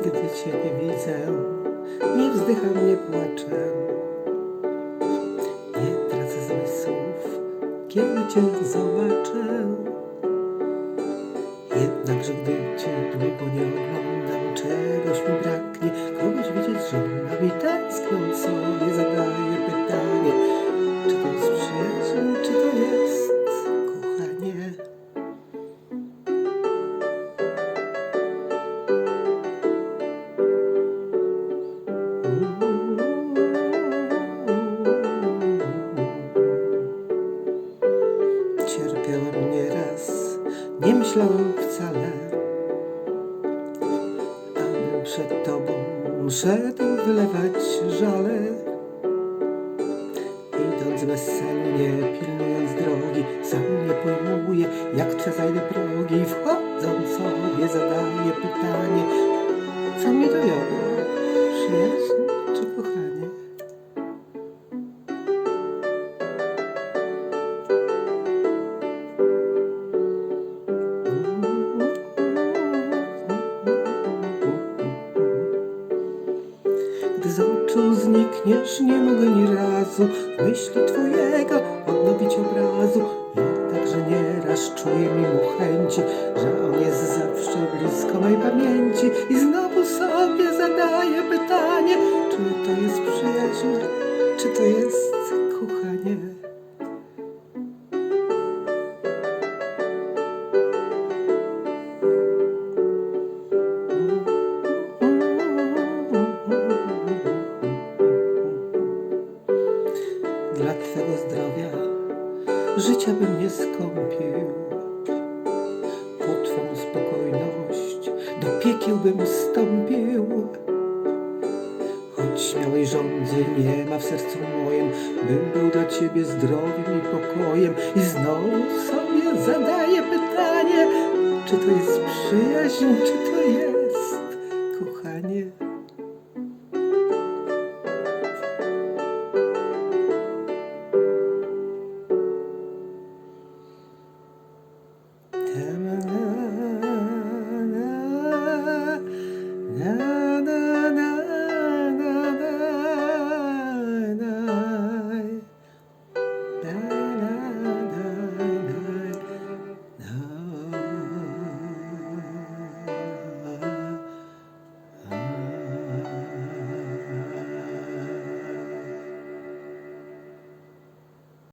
Gdy Ciebie widzę, nie wzdycham, nie płaczę. Nie tracę zmysłów, kiedy Cię zobaczę. Jednakże gdy Cię długo nie oglądam, czegoś mi braknie, kogoś widzieć żądam i tęskniąc sobie zagadam. Nie myślałem wcale, abym przed tobą szedł wylewać żale. Idąc bez celu, nie pilnując drogi, sam nie pojmuję, jak przezajdę progi. Wchodząc sobie zadaję pytanie, co mnie dowiodło, oczu znikniesz, nie mogę ni razu myśli twojego odnowić obrazu. Jednakże nieraz czuję mimo chęci, że on jest zawsze blisko mej pamięci. I Dla Twego zdrowia życia bym nie skąpił. Po Twą spokojność do piekieł bym stąpił. Choć śmiałej żądzy nie ma w sercu moim, bym był dla Ciebie zdrowiem i pokojem. I znowu sobie zadaję pytanie, czy to jest przyjaźń, czy